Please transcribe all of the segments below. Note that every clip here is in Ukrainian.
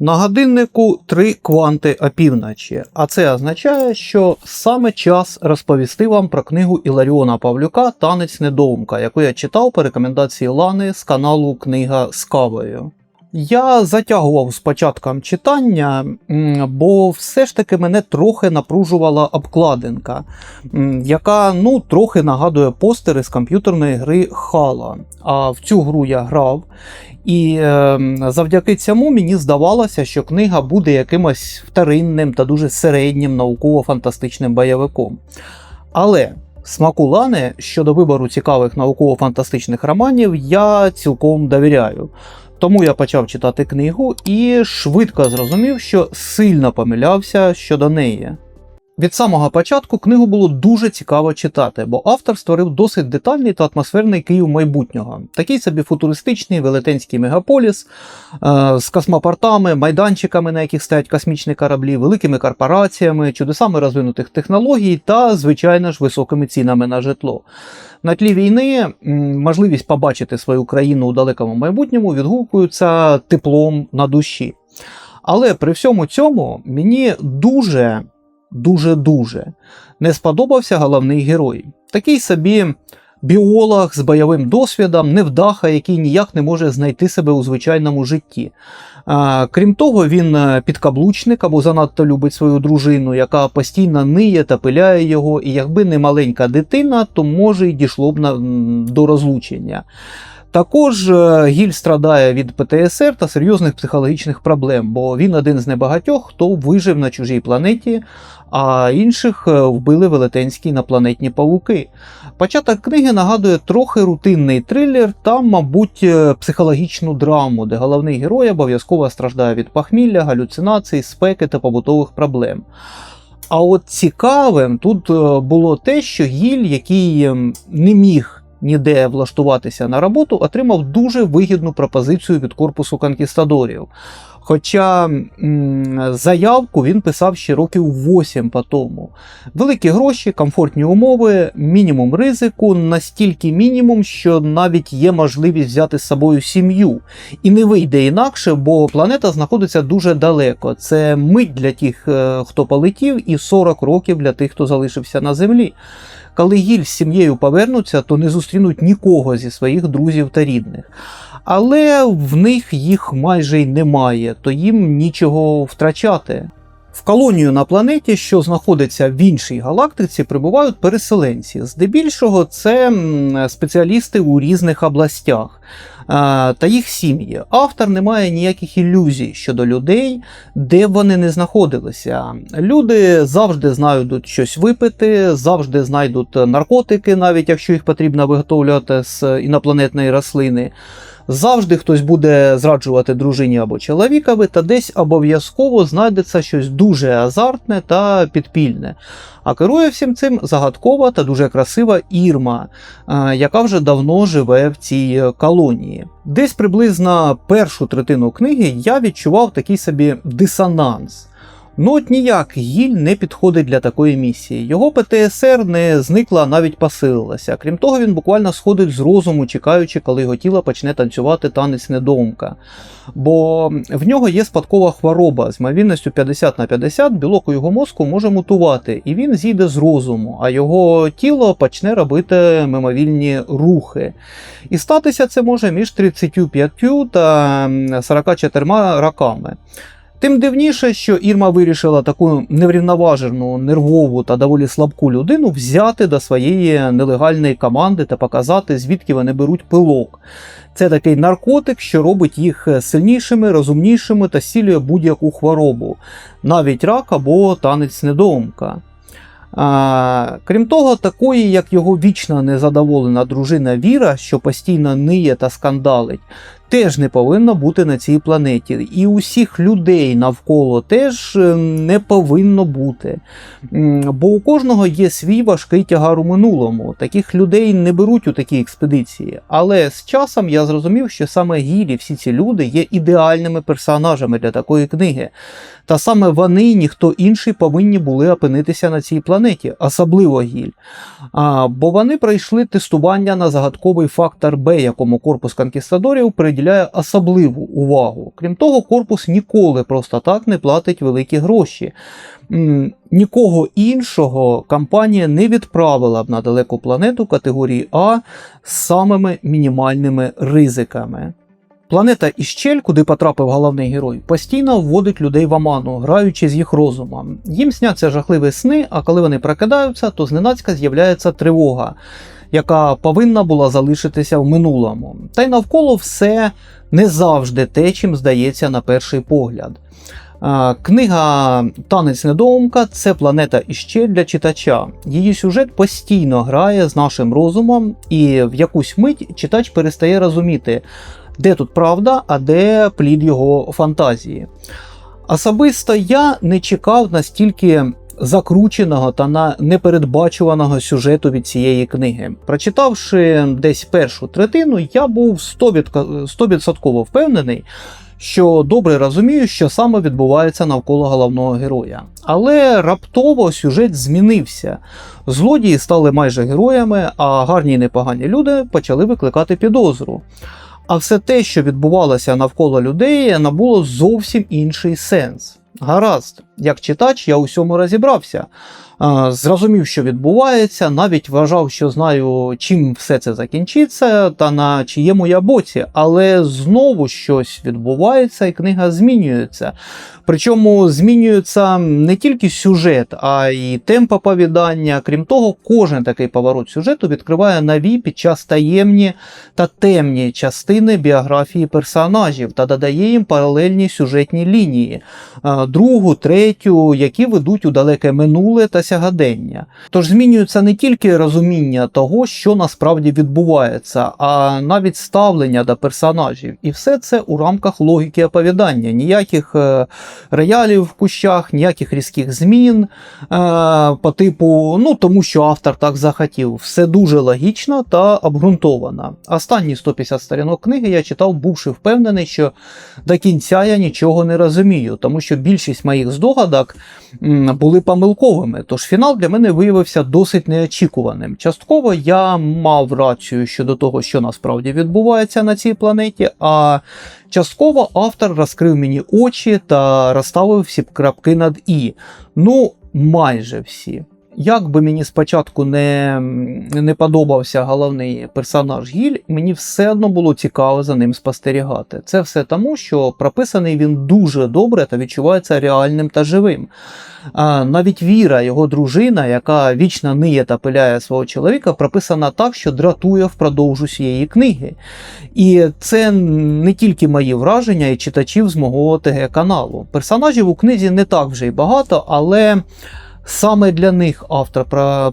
На годиннику три кванти опівночі, а це означає, що саме час розповісти вам про книгу Іларіона Павлюка Танець недоумка, яку я читав по рекомендації Лани з каналу Книга з кавою. Я затягував з початком читання, бо все ж таки мене трохи напружувала обкладинка, яка ну, трохи нагадує постери з комп'ютерної гри Хала. А в цю гру я грав. І е, завдяки цьому мені здавалося, що книга буде якимось вторинним та дуже середнім науково-фантастичним бойовиком. Але смаку Лани щодо вибору цікавих науково-фантастичних романів я цілком довіряю. Тому я почав читати книгу і швидко зрозумів, що сильно помилявся щодо неї. Від самого початку книгу було дуже цікаво читати, бо автор створив досить детальний та атмосферний Київ майбутнього. Такий собі футуристичний велетенський мегаполіс е, з космопортами, майданчиками, на яких стоять космічні кораблі, великими корпораціями, чудесами розвинутих технологій та, звичайно ж, високими цінами на житло. На тлі війни можливість побачити свою країну у далекому майбутньому відгукується теплом на душі. Але при всьому цьому мені дуже дуже-дуже не сподобався головний герой. Такий собі біолог з бойовим досвідом, невдаха, який ніяк не може знайти себе у звичайному житті. Крім того, він е, підкаблучник або занадто любить свою дружину, яка постійно ниє та пиляє його, і якби не маленька дитина, то може й дійшло б на, до розлучення. Також е, Гіль страдає від ПТСР та серйозних психологічних проблем, бо він один з небагатьох, хто вижив на чужій планеті, а інших е, вбили велетенські інопланетні павуки. Початок книги нагадує трохи рутинний трилер та, мабуть, е, психологічну драму, де головний герой обов'язково страждає від похмілля, галюцинацій, спеки та побутових проблем. А от цікавим тут е, було те, що Гіль, який ем, не міг ніде влаштуватися на роботу, отримав дуже вигідну пропозицію від корпусу конкістадорів. Хоча заявку він писав ще років 8 по тому. Великі гроші, комфортні умови, мінімум ризику, настільки мінімум, що навіть є можливість взяти з собою сім'ю. І не вийде інакше, бо планета знаходиться дуже далеко. Це мить для тих, е, хто полетів, і 40 років для тих, хто залишився на землі. Коли гіль з сім'єю повернуться, то не зустрінуть нікого зі своїх друзів та рідних. Але в них їх майже й немає, то їм нічого втрачати. В колонію на планеті, що знаходиться в іншій галактиці, прибувають переселенці. Здебільшого це спеціалісти у різних областях та їх сім'ї. Автор не має ніяких ілюзій щодо людей, де б вони не знаходилися. Люди завжди знайдуть щось випити, завжди знайдуть наркотики, навіть якщо їх потрібно виготовлювати з інопланетної рослини. Завжди хтось буде зраджувати дружині або чоловікові, та десь обов'язково знайдеться щось дуже азартне та підпільне. А керує всім цим загадкова та дуже красива Ірма, е, яка вже давно живе в цій колонії. Десь приблизно першу третину книги я відчував такий собі дисонанс. Ну от ніяк гіль не підходить для такої місії. Його ПТСР не зникла, а навіть посилилася. Крім того, він буквально сходить з розуму, чекаючи, коли його тіло почне танцювати танець недоумка. Бо в нього є спадкова хвороба з ймовірністю 50 на 50, білок у його мозку може мутувати, і він зійде з розуму, а його тіло почне робити мимовільні рухи. І статися це може між 35 та 44 роками. Тим дивніше, що Ірма вирішила таку неврівноважену, нервову та доволі слабку людину взяти до своєї нелегальної команди та показати, звідки вони беруть пилок. Це такий наркотик, що робить їх сильнішими, розумнішими та зцілює будь-яку хворобу, навіть рак або танець недоумка. А, крім того, такої, як його вічно незадоволена дружина Віра, що постійно ниє та скандалить, теж не повинно бути на цій планеті. І усіх людей навколо теж е, не повинно бути. Бо у кожного є свій важкий тягар у минулому. Таких людей не беруть у такі експедиції. Але з часом я зрозумів, що саме Гілі, всі ці люди є ідеальними персонажами для такої книги. Та саме вони ніхто інший повинні були опинитися на цій планеті, особливо гіль. А, бо вони пройшли тестування на загадковий фактор Б, якому корпус конкістадорів приділяє приділяє особливу увагу. Крім того, корпус ніколи просто так не платить великі гроші. Нікого іншого компанія не відправила б на далеку планету категорії А з самими мінімальними ризиками. Планета Іщель, куди потрапив головний герой, постійно вводить людей в оману, граючи з їх розумом. Їм сняться жахливі сни, а коли вони прокидаються, то зненацька з'являється тривога, яка повинна була залишитися в минулому. Та й навколо все не завжди те, чим здається на перший погляд. Книга Танець недоумка це планета іще для читача. Її сюжет постійно грає з нашим розумом, і в якусь мить читач перестає розуміти, де тут правда, а де плід його фантазії. Особисто я не чекав настільки закрученого та на непередбачуваного сюжету від цієї книги. Прочитавши десь першу третину, я був 100% 100% впевнений, що добре розумію, що саме відбувається навколо головного героя. Але раптово сюжет змінився. Злодії стали майже героями, а гарні і непогані люди почали викликати підозру. А все те, що відбувалося навколо людей, набуло зовсім інший сенс. Гаразд, як читач, я у всьому розібрався. Зрозумів, що відбувається, навіть вважав, що знаю, чим все це закінчиться, та на чиєму я боці, але знову щось відбувається, і книга змінюється. Причому змінюється не тільки сюжет, а й темп оповідання. Крім того, кожен такий поворот сюжету відкриває нові під час таємні та темні частини біографії персонажів та додає їм паралельні сюжетні лінії, другу, третю, які ведуть у далеке минуле та сягадення. Тож змінюється не тільки розуміння того, що насправді відбувається, а навіть ставлення до персонажів. І все це у рамках логіки оповідання. Ніяких е, роялів в кущах, ніяких різких змін е, по типу, ну тому що автор так захотів. Все дуже логічно та обґрунтовано. Останні 150 сторінок книги я читав, бувши впевнений, що до кінця я нічого не розумію, тому що більшість моїх здогадок були помилковими. Тож фінал для мене виявився досить неочікуваним. Частково я мав рацію щодо того, що насправді відбувається на цій планеті. а Частково автор розкрив мені очі та розставив всі крапки над І. Ну, майже всі. Як би мені спочатку не, не подобався головний персонаж Гіль, мені все одно було цікаво за ним спостерігати. Це все тому, що прописаний він дуже добре та відчувається реальним та живим. А навіть Віра, його дружина, яка вічно ниє та пиляє свого чоловіка, прописана так, що дратує впродовж усієї книги. І це не тільки мої враження і читачів з мого ТГ-каналу. Персонажів у книзі не так вже й багато, але. Саме для них автор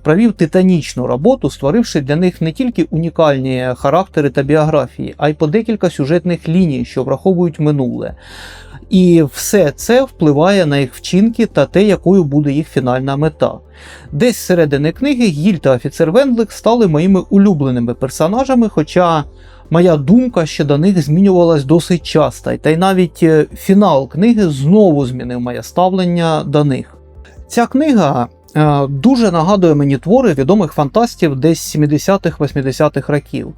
провів титанічну роботу, створивши для них не тільки унікальні характери та біографії, а й по декілька сюжетних ліній, що враховують минуле. І все це впливає на їх вчинки та те, якою буде їх фінальна мета. Десь середини книги Гіль та офіцер Вендлик стали моїми улюбленими персонажами, хоча моя думка щодо них змінювалась досить часто, та й навіть е, фінал книги знову змінив моє ставлення до них. Ця книга е, дуже нагадує мені твори відомих фантастів десь 70-х-80-х років.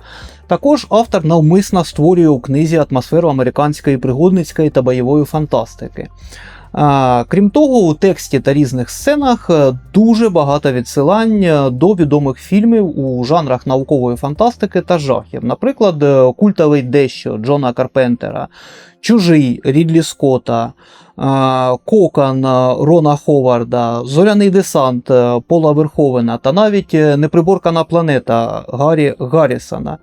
Також автор навмисно створює у книзі атмосферу американської пригодницької та бойової фантастики. Крім того, у тексті та різних сценах е, дуже багато відсилань е, до відомих фільмів у жанрах наукової фантастики та жахів. Наприклад, е, культовий дещо Джона Карпентера, Чужий Рідлі Скотта, Кокан Рона Ховарда, Зоряний десант Пола Верховена та навіть неприборкана планета Гаррі Гаррісона.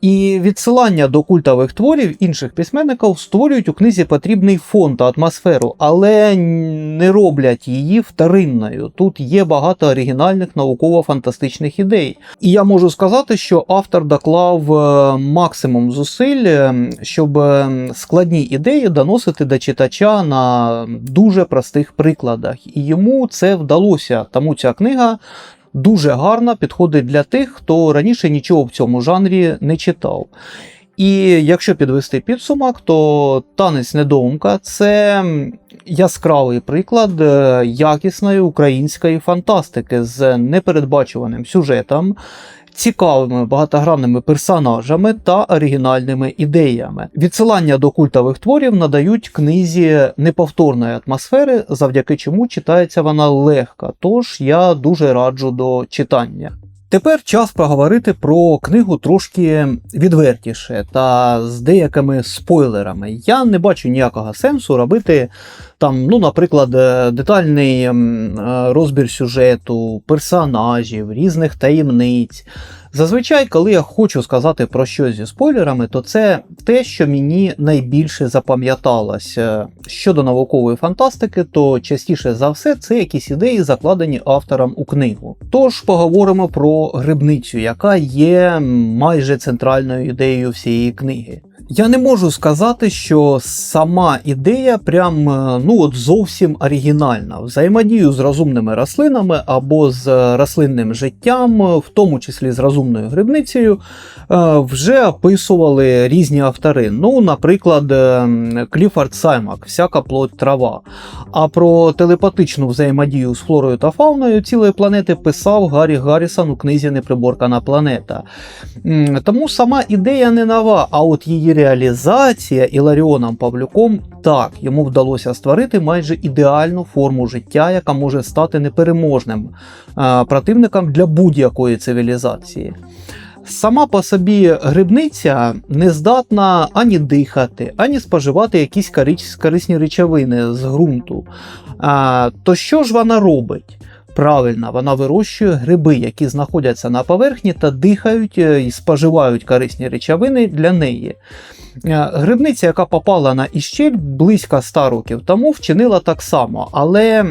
І відсилання до культових творів інших письменників створюють у книзі потрібний фон та атмосферу, але не роблять її вторинною. Тут є багато оригінальних науково-фантастичних ідей. І я можу сказати, що автор доклав е, максимум зусиль, е, щоб е, складні ідеї доносити до читача на дуже простих прикладах. І йому це вдалося. Тому ця книга дуже гарна, підходить для тих, хто раніше нічого в цьому жанрі не читав. І якщо підвести підсумок, то танець недоумка це яскравий приклад якісної української фантастики з непередбачуваним сюжетом, цікавими багатогранними персонажами та оригінальними ідеями. Відсилання до культових творів надають книзі неповторної атмосфери, завдяки чому читається вона легко, тож я дуже раджу до читання. Тепер час поговорити про книгу трошки відвертіше та з деякими спойлерами. Я не бачу ніякого сенсу робити там, ну, наприклад, е, детальний е, розбір сюжету, персонажів, різних таємниць. Зазвичай, коли я хочу сказати про щось зі спойлерами, то це те, що мені найбільше запам'яталось. Е, Щодо наукової фантастики, то частіше за все це якісь ідеї, закладені автором у книгу. Тож поговоримо про грибницю, яка є майже центральною ідеєю всієї книги. Я не можу сказати, що сама ідея прям е, ну от зовсім оригінальна. Взаємодію з розумними рослинами або з рослинним життям, в тому числі з розумною грибницею, е, вже описували різні автори. Ну, наприклад, е, Кліфорд Саймак, всяка плоть трава. А про телепатичну взаємодію з флорою та фауною цілої планети писав Гаррі Гаррісон у книзі Неприборкана планета. Тому сама ідея не нова, а от її реалізація Іларіоном Павлюком так, йому вдалося створити майже ідеальну форму життя, яка може стати непереможним а, противником для будь-якої цивілізації. Сама по собі грибниця не здатна ані дихати, ані споживати якісь корисні речовини з ґрунту. А, То що ж вона робить? Правильно, вона вирощує гриби, які знаходяться на поверхні та дихають е, і споживають корисні речовини для неї. Е, грибниця, яка попала на іщель близько 100 років тому, вчинила так само, але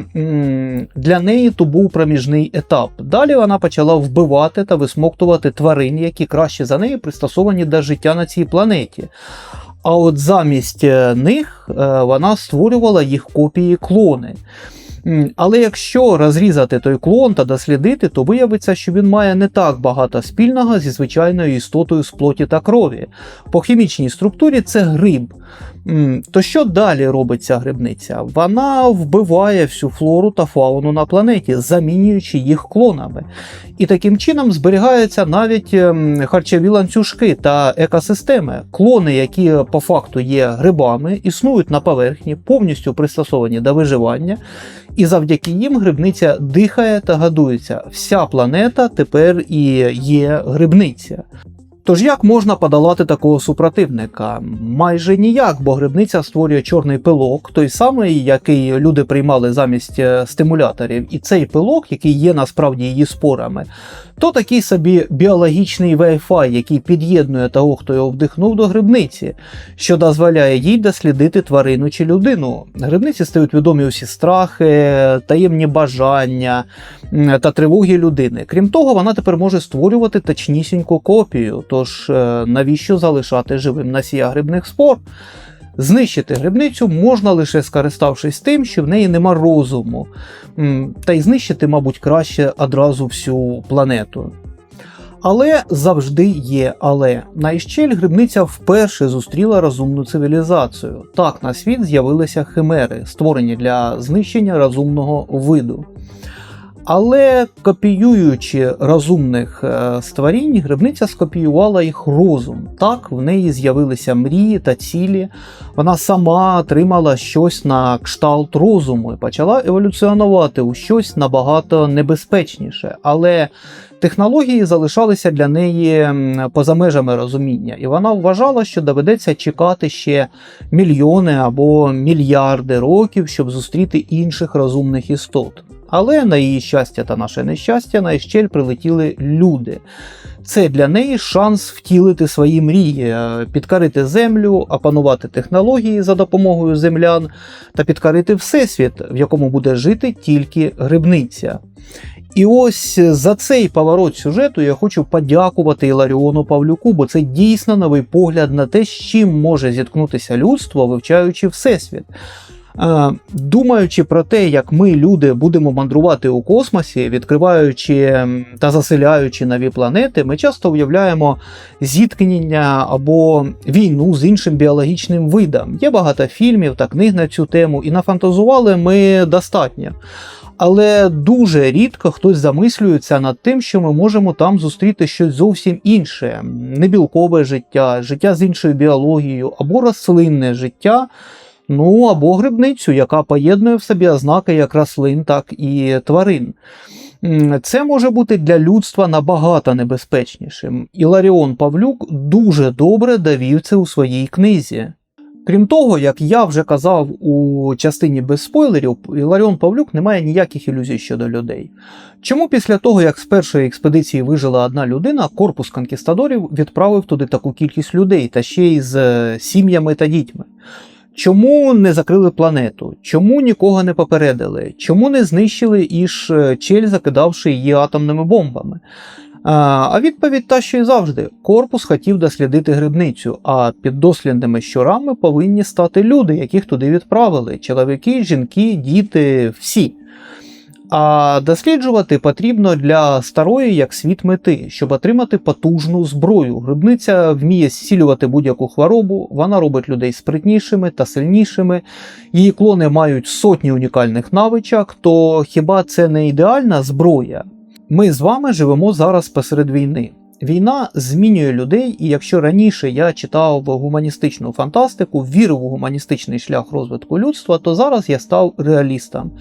для неї то був проміжний етап. Далі вона почала вбивати та висмоктувати тварин, які краще за неї пристосовані до життя на цій планеті. А от замість е, них вона створювала їх копії клони. Але якщо розрізати той клон та дослідити, то виявиться, що він має не так багато спільного зі звичайною істотою з плоті та крові. По хімічній структурі це гриб. То що далі робить ця грибниця? Вона вбиває всю флору та фауну на планеті, замінюючи їх клонами. І таким чином зберігаються навіть ем, харчові ланцюжки та екосистеми. Клони, які по факту є грибами, існують на поверхні, повністю пристосовані до виживання, і завдяки їм грибниця дихає та гадується. Вся планета тепер і є грибниця. Тож як можна подолати такого супротивника? Майже ніяк, бо грибниця створює чорний пилок, той самий, який люди приймали замість е, стимуляторів, і цей пилок, який є насправді її спорами, то такий собі біологічний Wi-Fi, який під'єднує того, хто його вдихнув до грибниці, що дозволяє їй дослідити тварину чи людину. Грибниці стають відомі усі страхи, таємні бажання та тривоги людини. Крім того, вона тепер може створювати точнісіньку копію. Тож е, навіщо залишати живим носія грибних спор? Знищити грибницю можна лише скориставшись тим, що в неї нема розуму, та й знищити, мабуть, краще одразу всю планету. Але завжди є але. На Іщель грибниця вперше зустріла розумну цивілізацію. Так на світ з'явилися химери, створені для знищення розумного виду. Але копіюючи розумних е, створінь, грибниця скопіювала їх розум. Так, в неї з'явилися мрії та цілі. Вона сама отримала щось на кшталт розуму і почала еволюціонувати у щось набагато небезпечніше. Але технології залишалися для неї поза межами розуміння, і вона вважала, що доведеться чекати ще мільйони або мільярди років, щоб зустріти інших розумних істот. Але на її щастя та наше нещастя на Іщель прилетіли люди. Це для неї шанс втілити свої мрії, е, підкарити землю, опанувати технології за допомогою землян та підкарити всесвіт, в якому буде жити тільки грибниця. І ось за цей поворот сюжету я хочу подякувати Іларіону Павлюку, бо це дійсно новий погляд на те, з чим може зіткнутися людство, вивчаючи всесвіт. Е, Думаючи про те, як ми, люди, будемо мандрувати у космосі, відкриваючи та заселяючи нові планети, ми часто уявляємо зіткнення або війну з іншим біологічним видом. Є багато фільмів та книг на цю тему, і нафантазували ми достатньо. Але дуже рідко хтось замислюється над тим, що ми можемо там зустріти щось зовсім інше: небілкове життя, життя з іншою біологією, або рослинне життя, ну або грибницю, яка поєднує в собі ознаки як рослин, так і тварин. Це може бути для людства набагато небезпечнішим. Іларіон Павлюк дуже добре довів це у своїй книзі. Крім того, як я вже казав у частині без спойлерів, Іларіон Павлюк не має ніяких ілюзій щодо людей. Чому після того, як з першої експедиції вижила одна людина, корпус конкістадорів відправив туди таку кількість людей та ще й з е, сім'ями та дітьми? Чому не закрили планету? Чому нікого не попередили? Чому не знищили іж е, чель, закидавши її атомними бомбами? А, А відповідь та, що й завжди: корпус хотів дослідити грибницю, а під дослідними щурами повинні стати люди, яких туди відправили: чоловіки, жінки, діти, всі. А досліджувати потрібно для старої як світ мети, щоб отримати потужну зброю. Грибниця вміє зцілювати будь-яку хворобу, вона робить людей спритнішими та сильнішими. Її клони мають сотні унікальних навичок, то хіба це не ідеальна зброя? Ми з вами живемо зараз посеред війни. Війна змінює людей, і якщо раніше я читав гуманістичну фантастику, вірив у гуманістичний шлях розвитку людства, то зараз я став реалістом.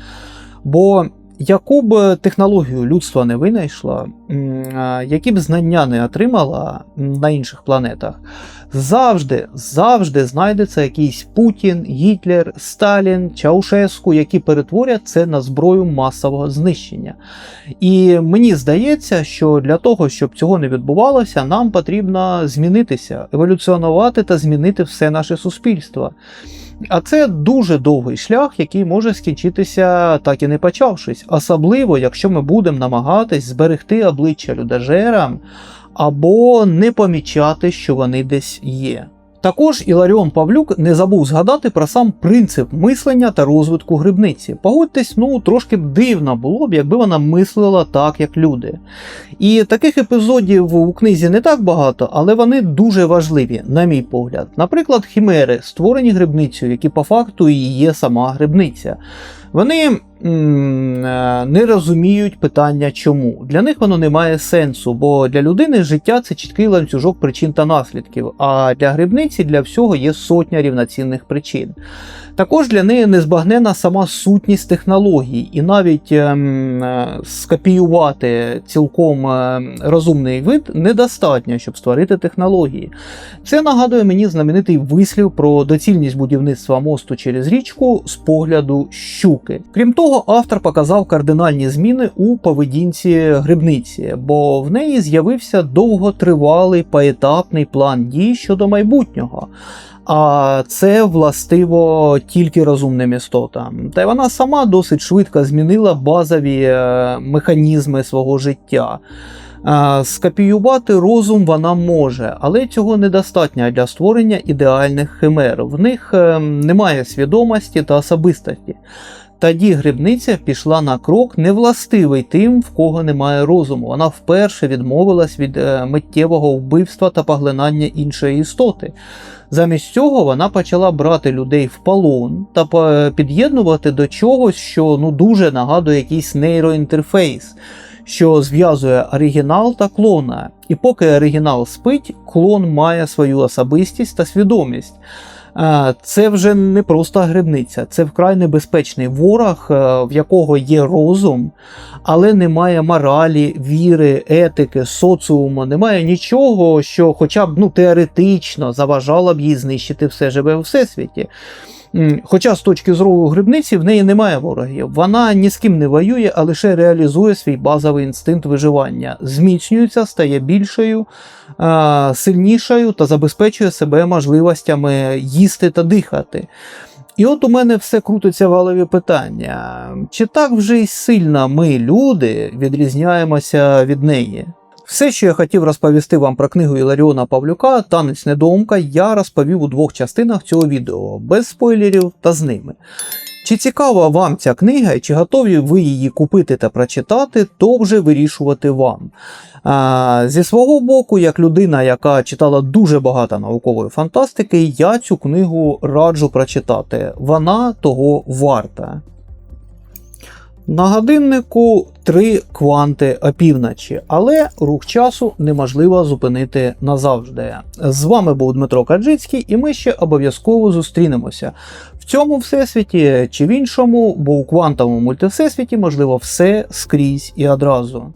Бо яку б технологію людство не винайшла, які б знання не отримала на інших планетах, завжди, завжди знайдеться якийсь Путін, Гітлер, Сталін, Чаушеску, які перетворять це на зброю масового знищення. І мені здається, що для того, щоб цього не відбувалося, нам потрібно змінитися, еволюціонувати та змінити все наше суспільство. А це дуже довгий шлях, який може скінчитися так і не почавшись, особливо якщо ми будемо намагатись зберегти обличчя людожерам або не помічати, що вони десь є. Також Іларіон Павлюк не забув згадати про сам принцип мислення та розвитку грибниці. Погодьтесь, ну трошки б дивно було б, якби вона мислила так, як люди. І таких епізодів у книзі не так багато, але вони дуже важливі, на мій погляд. Наприклад, хімери, створені грибницею, які по факту і є сама грибниця. Вони е, не розуміють питання чому. Для них воно не має сенсу, бо для людини життя це чіткий ланцюжок причин та наслідків, а для грибниці для всього є сотня рівноцінних причин. Також для неї незбагнена сама сутність технологій, і навіть ем, е, скопіювати цілком е, розумний вид недостатньо, щоб створити технології. Це нагадує мені знаменитий вислів про доцільність будівництва мосту через річку з погляду щуки. Крім того, автор показав кардинальні зміни у поведінці грибниці, бо в неї з'явився довготривалий поетапний план дій щодо майбутнього. А це властиво тільки розумним істотам. Та й вона сама досить швидко змінила базові е, механізми свого життя. Е, Скопіювати розум вона може, але цього недостатньо для створення ідеальних химер. В них е, немає свідомості та особистості. Тоді грибниця пішла на крок, невластивий тим, в кого немає розуму. Вона вперше відмовилась від е, миттєвого вбивства та поглинання іншої істоти. Замість цього вона почала брати людей в полон та під'єднувати до чогось, що ну дуже нагадує якийсь нейроінтерфейс, що зв'язує оригінал та клона. І поки оригінал спить, клон має свою особистість та свідомість. Е, Це вже не просто грибниця, це вкрай небезпечний ворог, е, в якого є розум, але немає моралі, віри, етики, соціуму, немає нічого, що хоча б ну, теоретично заважало б їй знищити все живе у всесвіті. Хоча з точки зору грибниці в неї немає ворогів. Вона ні з ким не воює, а лише реалізує свій базовий інстинкт виживання, зміцнюється, стає більшою, сильнішою та забезпечує себе можливостями їсти та дихати. І от у мене все крутиться в питання: чи так вже й сильно ми, люди, відрізняємося від неї? Все, що я хотів розповісти вам про книгу Іларіона Павлюка Танець недоумка, я розповів у двох частинах цього відео, без спойлерів та з ними. Чи цікава вам ця книга і чи готові ви її купити та прочитати, то вже вирішувати вам. А, зі свого боку, як людина, яка читала дуже багато наукової фантастики, я цю книгу раджу прочитати. Вона того варта. На годиннику три кванти опівночі, але рух часу неможливо зупинити назавжди. З вами був Дмитро Каджицький, і ми ще обов'язково зустрінемося цьому всесвіті чи в іншому, бо у квантовому мультивсесвіті можливо все скрізь і одразу.